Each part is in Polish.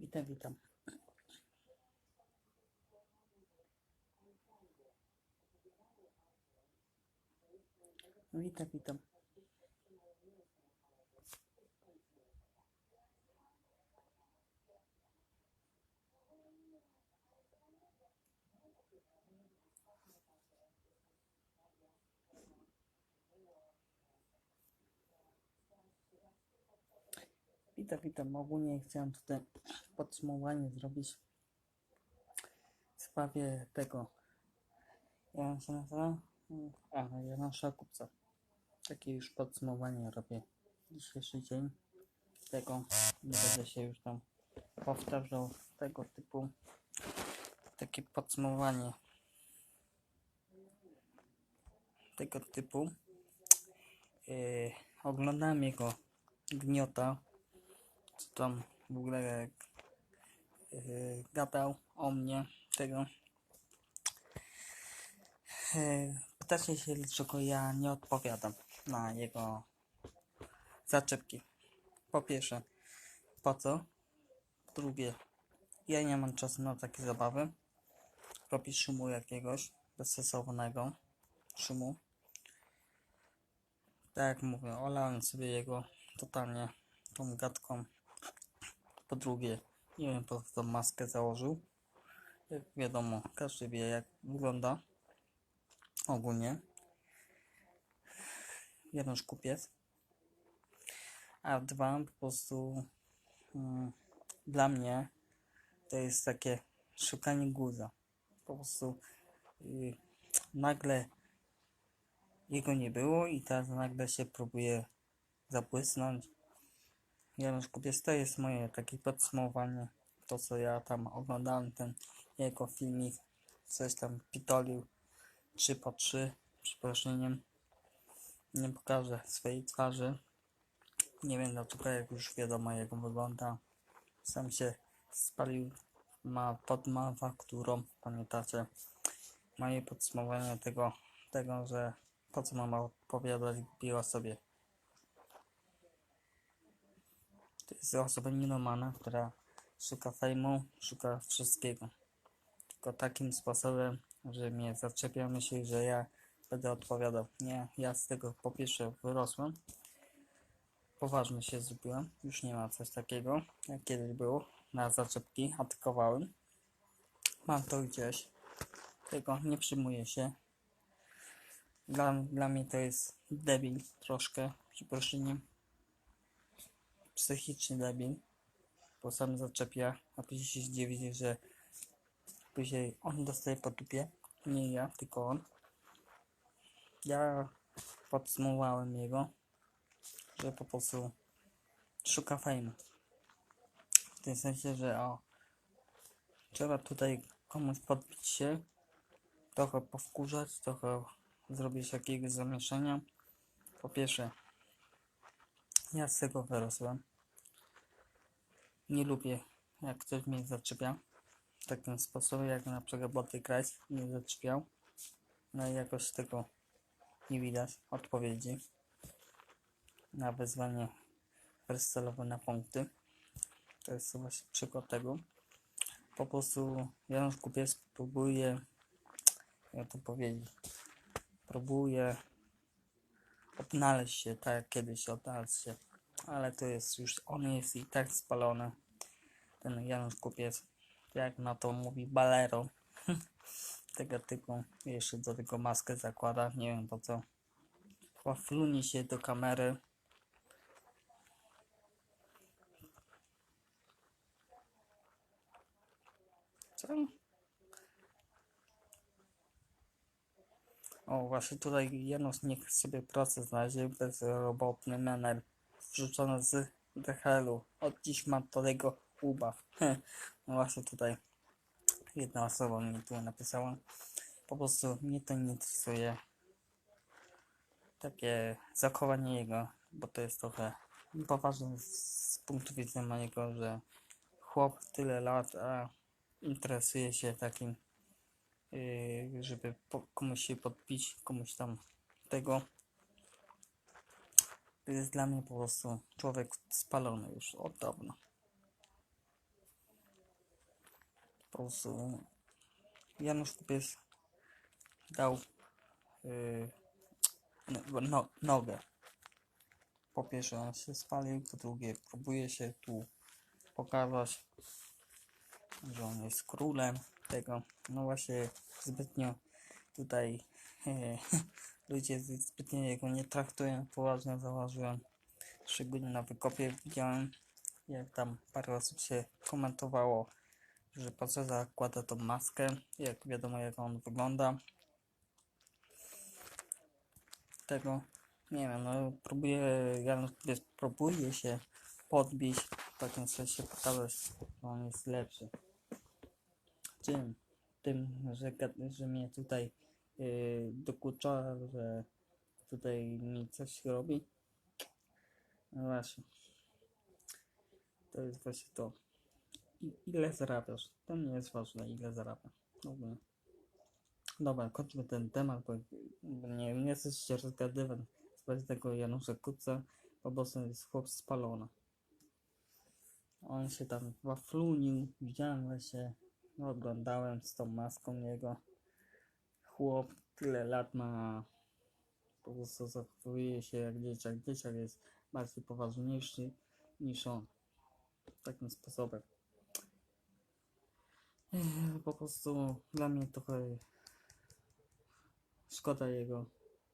Witam, witam. Witam, witam. Witam, witam. Ogólnie chciałem tutaj podsumowanie zrobić w sprawie tego. Nazywa? Mm, A, Janusza Kupca. Takie już podsumowanie robię dzisiejszy dzień tego. Nie będę się już tam powtarzał tego typu takie podsumowanie tego typu. Yy, oglądałem jego gniota co tam w ogóle yy, gadał o mnie, tego. Yy, pytacie się, dlaczego ja nie odpowiadam na jego zaczepki. Po pierwsze, po co? Drugie, ja nie mam czasu na takie zabawy. Robić szumu jakiegoś bezsensownego szumu. Tak jak mówię, olałem sobie jego totalnie tą gadką. Po drugie, nie wiem po co maskę założył. Jak wiadomo, każdy wie jak wygląda ogólnie. Janusz Kupiec. A dwa, po prostu mm, dla mnie to jest takie szukanie guza. Po prostu y, nagle jego nie było i teraz nagle się próbuje zabłysnąć. Janusz Kupiec to jest moje takie podsumowanie. To co ja tam oglądałem ten jego filmik. Coś tam pitolił 3 po 3 przeproszeniem. Nie pokażę swojej twarzy. Nie wiem dlaczego jak już wiadomo jak wygląda. Sam się spalił ma podmawa, którą pamiętacie. Moje podsumowanie tego, tego, że po co mam odpowiadać biła sobie. To jest osoba nienormalna, która szuka fejmu, szuka wszystkiego. Tylko takim sposobem, że mnie zaczepia myśli, że ja będę odpowiadał. Nie, ja z tego po pierwsze wyrosłem. Poważnie się zrobiłem. Już nie ma coś takiego, jak kiedyś było. Na zaczepki atakowałem. Mam to gdzieś. Tego nie przyjmuję się. Dla, dla mnie to jest debil troszkę, przeproszeniem. Psychiczny debil. Bo sam zaczepia, a później się zdziwi, że później on dostaje po dupie. Nie ja, tylko on. Ja podsumowałem jego, że po prostu szuka fejmu. W tym sensie, że o, trzeba tutaj komuś podbić się, trochę powkurzać, trochę zrobić jakiegoś zamieszania. Po pierwsze, ja z tego wyrosłem. Nie lubię, jak ktoś mnie zaczepia. W takim sposobie, jak na przykład Boty Kreis mnie zaczepiał. No i jakoś tego nie widać odpowiedzi na wezwanie freestyle'owe na punkty. To jest właśnie przykład tego. Po prostu Janusz Kupiec próbuje, jak to powiedzieć, próbuje odnaleźć się tak jak kiedyś odnalazł się, ale to jest już, on jest i tak spalony, ten Janusz Kupiec, jak na to mówi Balero, tego typu, jeszcze do tego maskę zakłada, nie wiem po co, chyba fluni się do kamery, Co? O, właśnie tutaj Janusz niech sobie pracę znajdzie, bezrobotny menel wrzucony z DHL-u. Od dziś mam tego ubaw. No właśnie tutaj jedna osoba mi tu napisała. Po prostu mnie to nie interesuje. Takie zachowanie jego, bo to jest trochę poważne z punktu widzenia mojego, że chłop tyle lat, a interesuje się takim, yy, żeby komuś się podbić, komuś tam tego. To jest dla mnie po prostu człowiek spalony już od dawna. Po prostu Janusz Kupiec dał yy, no, no, nogę. Po pierwsze on się spalił, po drugie próbuje się tu pokazać, że on jest królem tego. No właśnie zbytnio tutaj e, ludzie zbytnio jego nie traktują poważnie, zauważyłem. Szczególnie na wykopie widziałem, jak tam parę osób się komentowało, że po co zakłada tą maskę, jak wiadomo jak on wygląda. Tego, nie wiem, no próbuje, ja próbuje się podbić, w takim sensie pokazać, że on jest lepszy. Czym? Tym, że, że mnie tutaj yy, dokucza, że tutaj mi coś robi. No właśnie. To jest właśnie to. Ile zarabiasz? To nie jest ważne, ile zarabia. Dobra. Dobra, kończmy ten temat, bo nie, nie chcę się rozgadywać sprawie tego Janusza Kuca, po prostu jest chłop spalony. On się tam waflunił, widziałem właśnie, oglądałem z tą maską jego. Chłop tyle lat ma, po prostu zachowuje się jak dzieciak. Dzieciak jest bardziej poważniejszy niż on. Takim sposobem. Po prostu dla mnie trochę szkoda jego,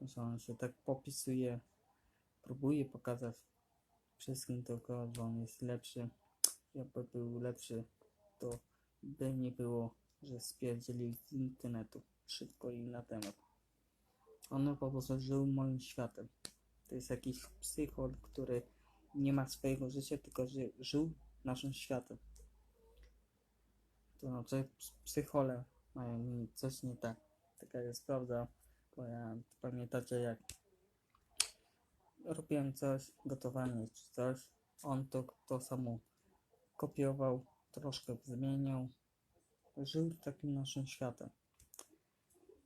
że on się tak popisuje, próbuje pokazać wszystkim tylko, że on jest lepszy. Jakby był lepszy, to by nie było, że spierdzielił z internetu szybko i na temat. On po prostu żył moim światem. To jest jakiś psychol, który nie ma swojego życia, tylko że żył naszym światem. To znaczy psychole mają coś nie tak. Taka jest prawda, bo ja pamiętacie jak robiłem coś, gotowanie czy coś, on to, to samo kopiował, troszkę zmieniał, żył takim naszym światem.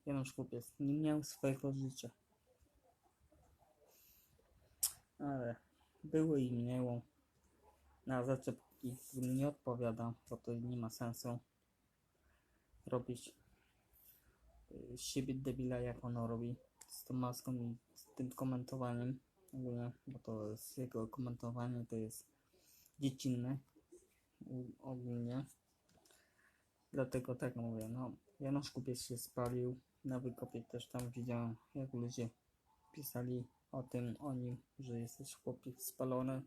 Janusz Kupiec nie miał swojego życia. Ale było i minęło. Na zaczepki nie odpowiada, bo to nie ma sensu robić y, siebie debila, jak ono robi z tą maską i z tym komentowaniem ogólnie, bo to jest jego komentowanie to jest dziecinne ogólnie. Dlatego tak mówię, no Janusz Kupiec się spalił, na wykopie też tam widziałem, jak ludzie pisali o tym, o nim, że jesteś chłopiec spalony,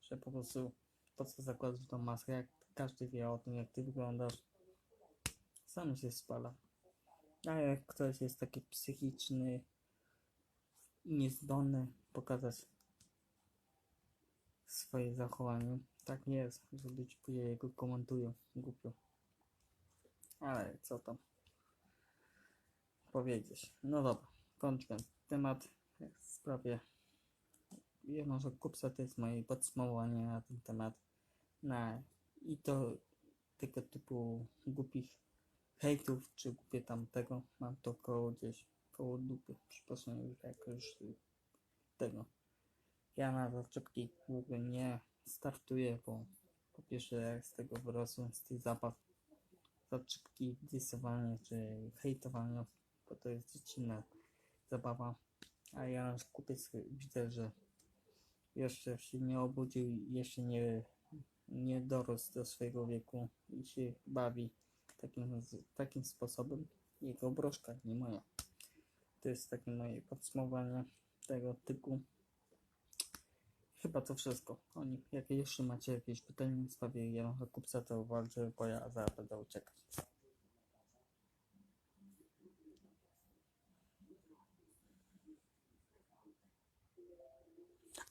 że po prostu po co zakładasz tą maskę, jak każdy wie o tym, jak ty wyglądasz, sam się spala. A jak ktoś jest taki psychiczny niezdolny pokazać swoje zachowanie, tak jest, że ludzie później jego komentują głupio. Ale co tam powiedzieć? No dobra, kończmy temat w sprawie Janusza Kupca, to jest moje podsumowanie na ten temat. Na, I to tego typu głupich hejtów, czy głupie tamtego, mam to koło gdzieś, koło dupy, przepraszam już jak już tego. Ja na zaczepki w ogóle nie startuję, bo po pierwsze jak z tego wyrosłem, z tych zabaw, zaczepki, disowanie czy hejtowanie, bo to jest dziecinna zabawa. A ja kupiec widzę, że jeszcze się nie obudził jeszcze nie, nie dorósł do swojego wieku i się bawi takim, takim sposobem. Jego broszka, nie moja. To jest takie moje podsumowanie tego typu. Chyba to wszystko. Oni, jak jeszcze macie jakieś pytania w sprawie Janusza Kupca, to uważajcie, bo ja zaraz będę uciekać.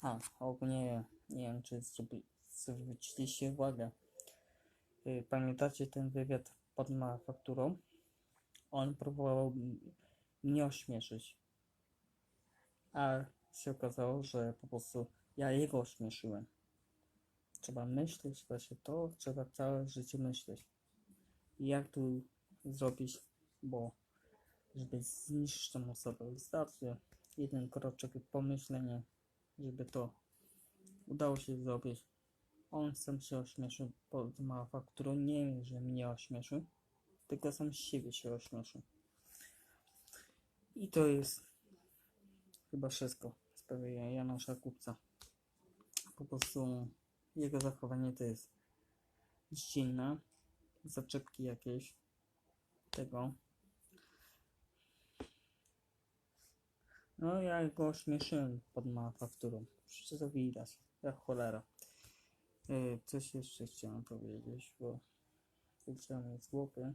A, ogólnie nie wiem, czy zrobi, zwróciliście uwagę. Y, Pamiętacie ten wywiad pod manufakturą? On próbował mnie ośmieszyć. A się okazało, że po prostu ja jego ośmieszyłem. Trzeba myśleć właśnie to, trzeba całe życie myśleć. Jak tu zrobić, bo żeby zniszczyć tą osobę, wystarczy jeden kroczek pomyślenia, żeby to udało się zrobić. On sam się ośmieszył pod manufakturą, nie że mnie ośmieszył, tylko sam z siebie się ośmieszył. I to jest chyba wszystko w sprawie Janusza Kupca. Po prostu jego zachowanie to jest dziecinne, zaczepki jakieś tego. No ja go ośmieszyłem pod manufakturą. Przecież to widać, jak cholera. Yy, coś jeszcze chciałem powiedzieć, bo wyleciałem z głowy.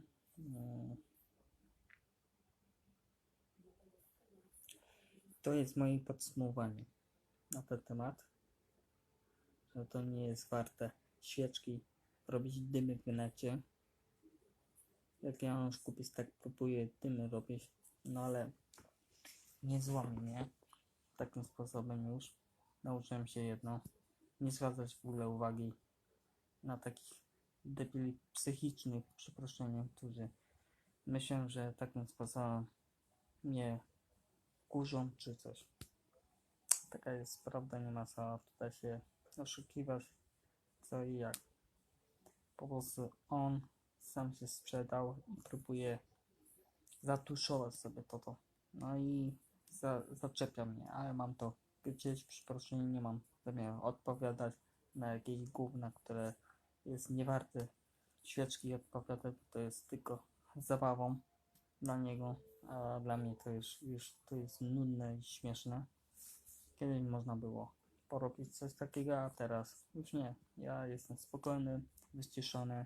To jest moje podsumowanie na ten temat. Że to nie jest warte świeczki robić dymy w necie. Jak ja już kupić, tak próbuję dymy robić. No ale nie złamie mnie takim sposobem już. Nauczyłem się jedno. Nie zwracać w ogóle uwagi na takich debili psychicznych, przeproszeniem, którzy myślą, że takim sposobem mnie kurzą czy coś. Taka jest prawda, nie ma co tutaj się oszukiwać co i jak. Po prostu on sam się sprzedał i próbuje zatuszować sobie to to. No i za, zaczepia mnie, ale mam to gdzieś przeproszenie nie mam zamiaru odpowiadać na jakieś gówna, które jest niewarte świeczki odpowiadać, to jest tylko zabawą dla niego, a dla mnie to już, już to jest nudne i śmieszne. Kiedyś można było porobić coś takiego, a teraz już nie. Ja jestem spokojny, wyciszony,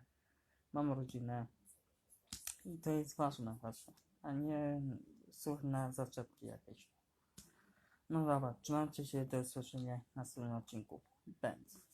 mam rodzinę i to jest ważne właśnie, a nie słuchne zaczepki jakieś. No dobra, trzymajcie się, do usłyszenia w następnym odcinku. Będz.